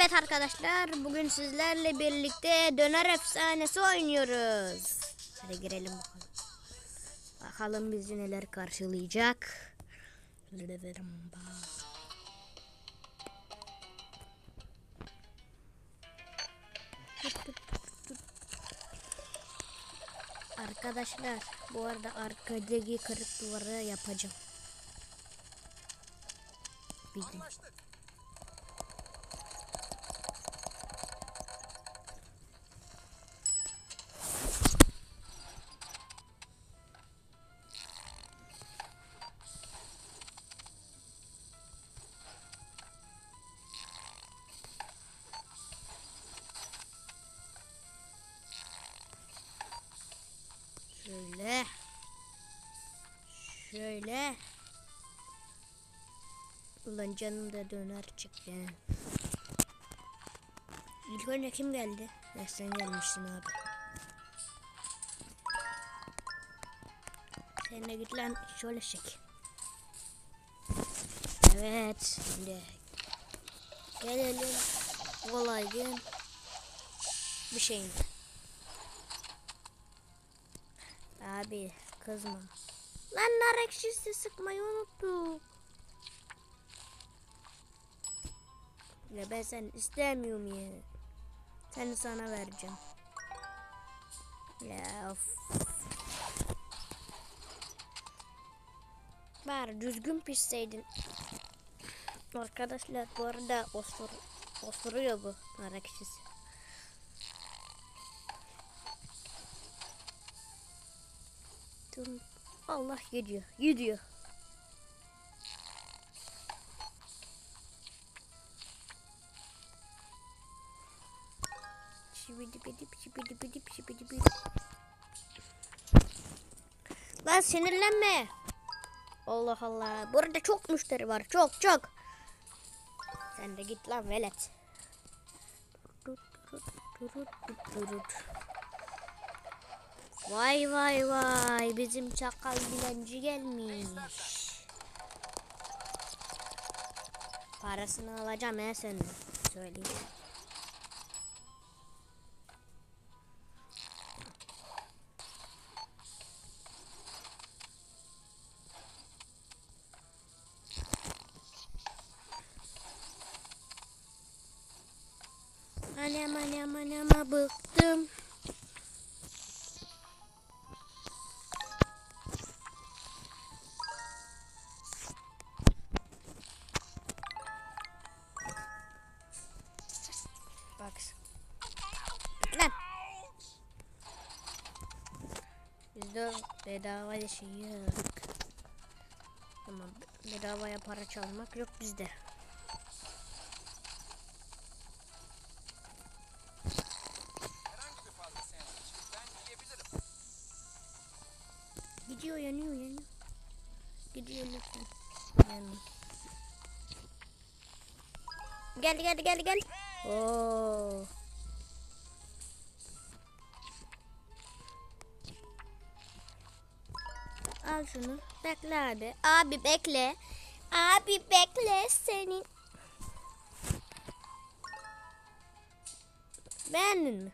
Evet arkadaşlar bugün sizlerle birlikte döner efsanesi oynuyoruz. Hadi girelim bakalım. Bakalım bizi neler karşılayacak. Arkadaşlar bu arada arkadaki kırık duvara yapacağım. Bildim. Ulan canım da döner çıktı. İlk önce kim geldi? Ya sen gelmişsin abi. Sen de git lan şöyle çek. Evet şimdi gelelim olayın bir şeyine. Abi kızma. Lan nar ekşisi sıkmayı unuttuk. Ya ben sen istemiyorum ya. Seni sana vereceğim. Ya of. Bari düzgün pişseydin. Arkadaşlar bu arada osur, osuruyor bu. Dur. Allah gidiyor. Gidiyor. Şibidibidip. Lan sinirlenme. Allah Allah. Burada çok müşteri var. Çok çok. Sen de git lan velet. Vay vay vay bizim çakal dilenci gelmiş. Parasını alacağım he senin. Söyleyeyim. Anam anama bıktım. Bak. Lan. Bizde bedava şey yok. Tamam. Bedavaya para çalmak yok bizde. Gidiyor yanıyor yanıyor. Gidiyor lütfen. Yanıyor. Geldi geldi geldi geldi. Oo. Al şunu. Bekle abi. Abi bekle. Abi bekle senin. Beğendin mi?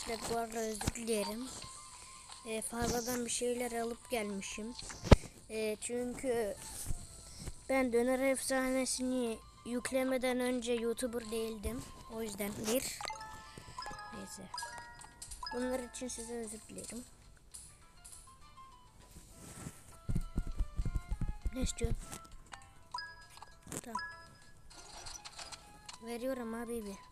Arkadaşlar bu arada özür dilerim. Ee, fazladan bir şeyler alıp gelmişim. Ee, çünkü ben döner efsanesini yüklemeden önce YouTuber değildim. O yüzden bir. Neyse. Bunlar için size özür dilerim. Ne istiyorsun? Tamam. Veriyorum abi bir.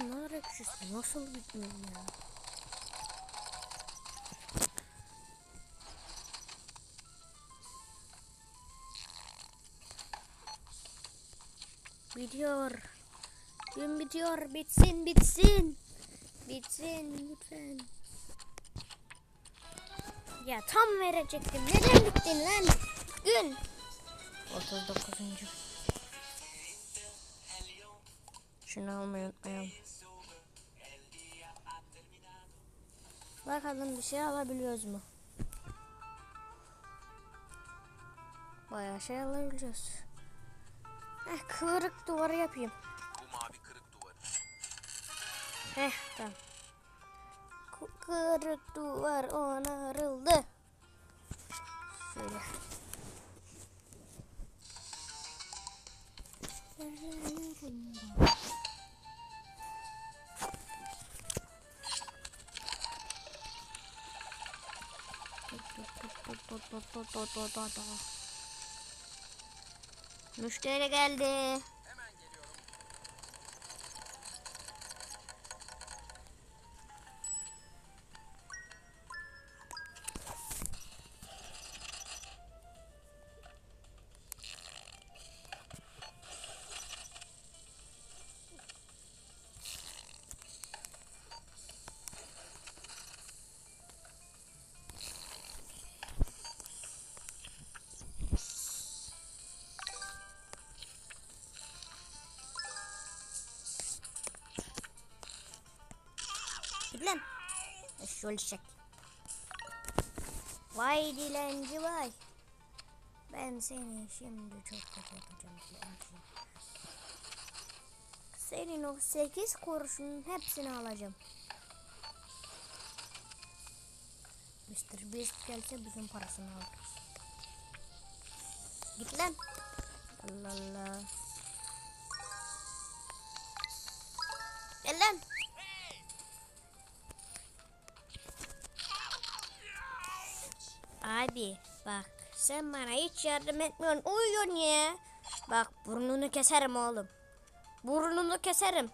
Bu nar ekşisi nasıl bitmiyor ya? Bitiyor. Gün bitiyor. Bitsin bitsin. Bitsin lütfen. Ya tam verecektim. Neden gittin lan? Gün. 39. Şunu almayı unutmayalım. Bakalım bir şey alabiliyoruz mu? Bayağı şey alabiliyoruz. Heh, kıvırık duvarı yapayım. Bu mavi kırık duvarı. Heh tamam. Kırık duvar onarıldı. Şöyle. Müşteri geldi. Eşşol şek. Vay dilenci vay. Ben seni şimdi çok kötü yapacağım dilenci. Senin o sekiz kuruşunun hepsini alacağım. Mr. Beast gelse bütün parasını alır. Git lan. Allah Allah. Gel lan. Abi bak sen bana hiç yardım etmiyorsun uyuyorsun ya. Bak burnunu keserim oğlum. Burnunu keserim.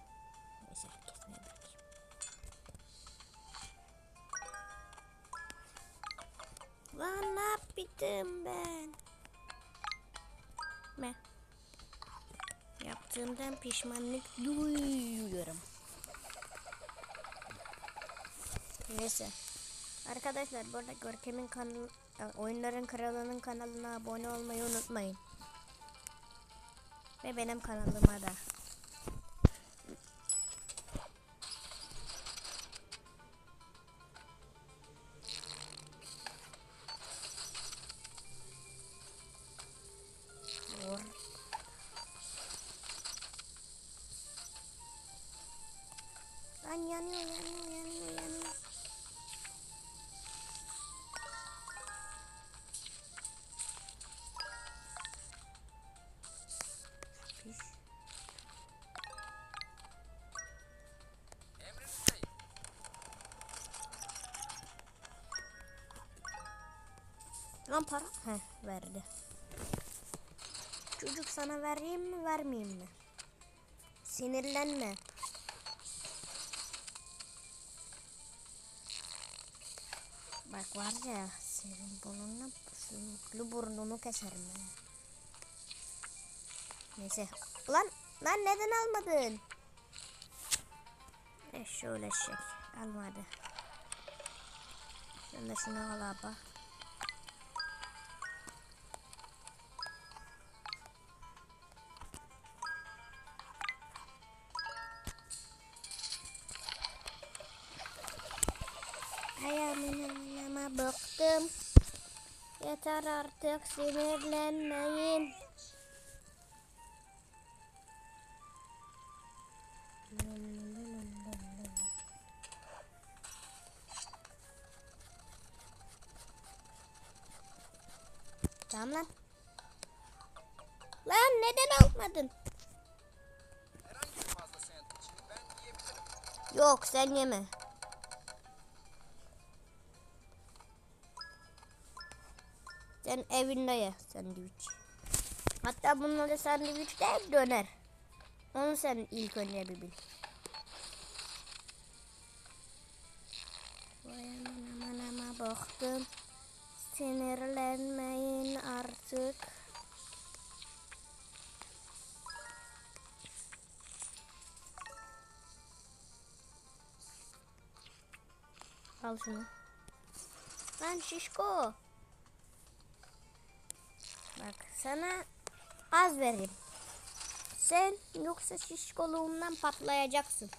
Neyse kesmeye bırakayım. Lan ne yaptım ben? Ne? Yaptığımdan pişmanlık duyuyorum. Neyse. Arkadaşlar bu arada Görkem'in kanalı, oyunların kralının kanalına abone olmayı unutmayın. Ve benim kanalıma da. Lan para? Heh verdi. Çocuk sana vereyim mi vermeyeyim mi? Sinirlenme. Bak var ya senin burnunla sümüklü burnunu keserim ben. Neyse. Lan lan neden almadın? E şöyle şey. Almadı. Sen de şunu al abi. Yeter artık sinirlenmeyin. Tamam lan. Lan neden almadın? Herhangi bir fazla sandviçini ben yiyebilirim. Yok sen yeme. Sen evinde ye sandviç. Hatta bunun da sandviç döner. Onu sen ilk önce bir bil. Vay aman aman ama baktım. Sinirlenmeyin artık. Al şunu. Lan şişko. Bak sana az vereyim. Sen yoksa şişkoluğundan patlayacaksın.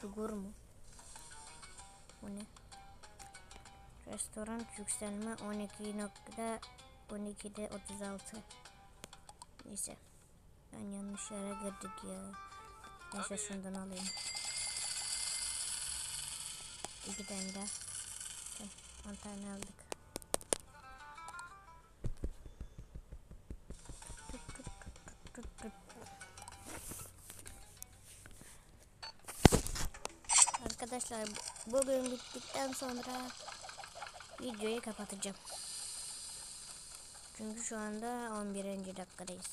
Sugur mu? Bu ne? Restoran yükselme 12 nokta 12'de 36. Neyse. Ben yanlış yere girdik ya. Neyse şundan alayım. İki tane daha. Tamam, 10 tane aldık. Arkadaşlar bugün bittikten sonra videoyu kapatacağım. Çünkü şu anda 11. dakikadayız.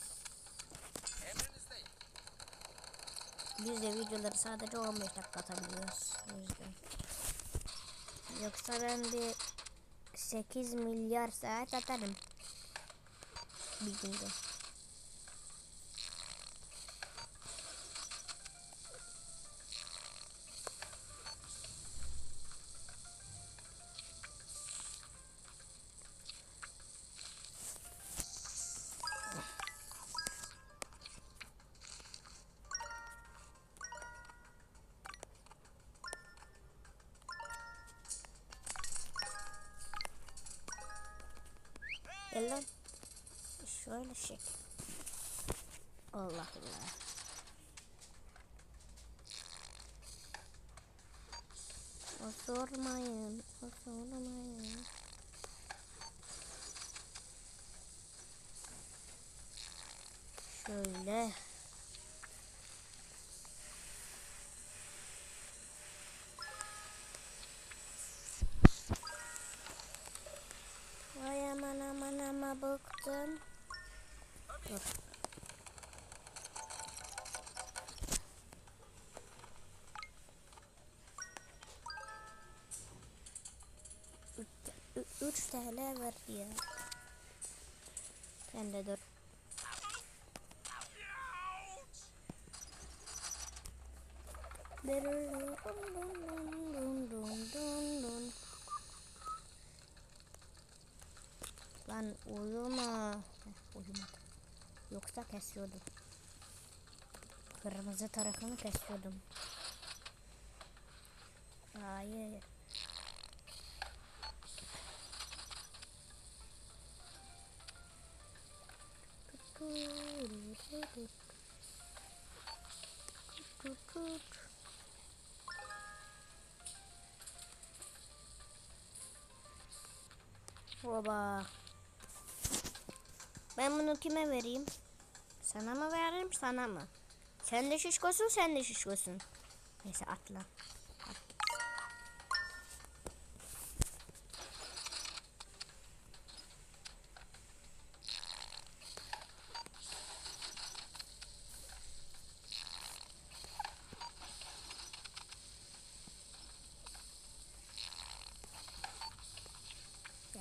Biz de videoları sadece 15 dakika atabiliyoruz. O yüzden. Yoksa ben bir 8 milyar saat atarım. Bir günde. Şöyle şey. Allah Allah. O sormayın. O sormayın. Şöyle. Vay aman aman ama bıktım. Dur. Üç- TL verdi ya. Sen de dur. Lan uyuma. Heh, uyumadım. Yoksa kesiyordum. Kırmızı tarafını kesiyordum. Hayır. Oba. Ben bunu kime vereyim? Sana mı vereyim sana mı? Sen de şişkosun sen de şişkosun. Neyse atla. At.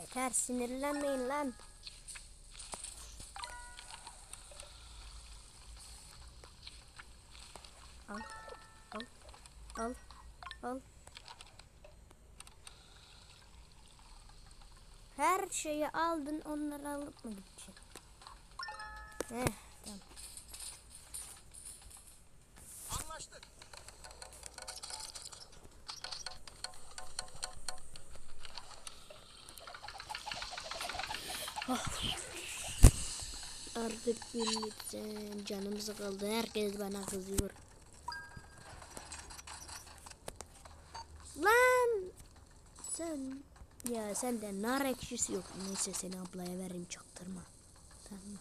Yeter sinirlenmeyin lan. Al. Al. Al. Al. Her şeyi aldın onları alıp mı gideceksin? Heh, tamam. Anlaştık. Artık bir lütfen canım sıkıldı. Herkes bana kızıyor. Lan! Sen... Ya sende nar ekşisi yok. Neyse seni ablaya vereyim çaktırma. Tamam.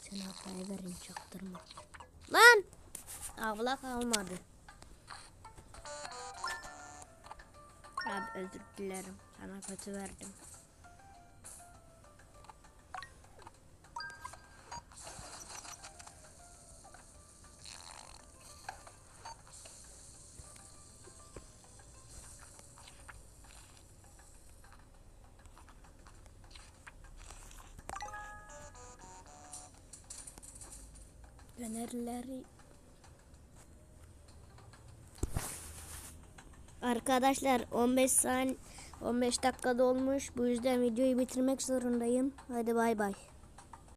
Seni ablaya vereyim çaktırma. Lan! Abla kalmadı. Abi özür dilerim. Sana kötü verdim. Önerileri Arkadaşlar 15 saniye 15 dakikada olmuş. Bu yüzden videoyu bitirmek zorundayım. Hadi bay bay.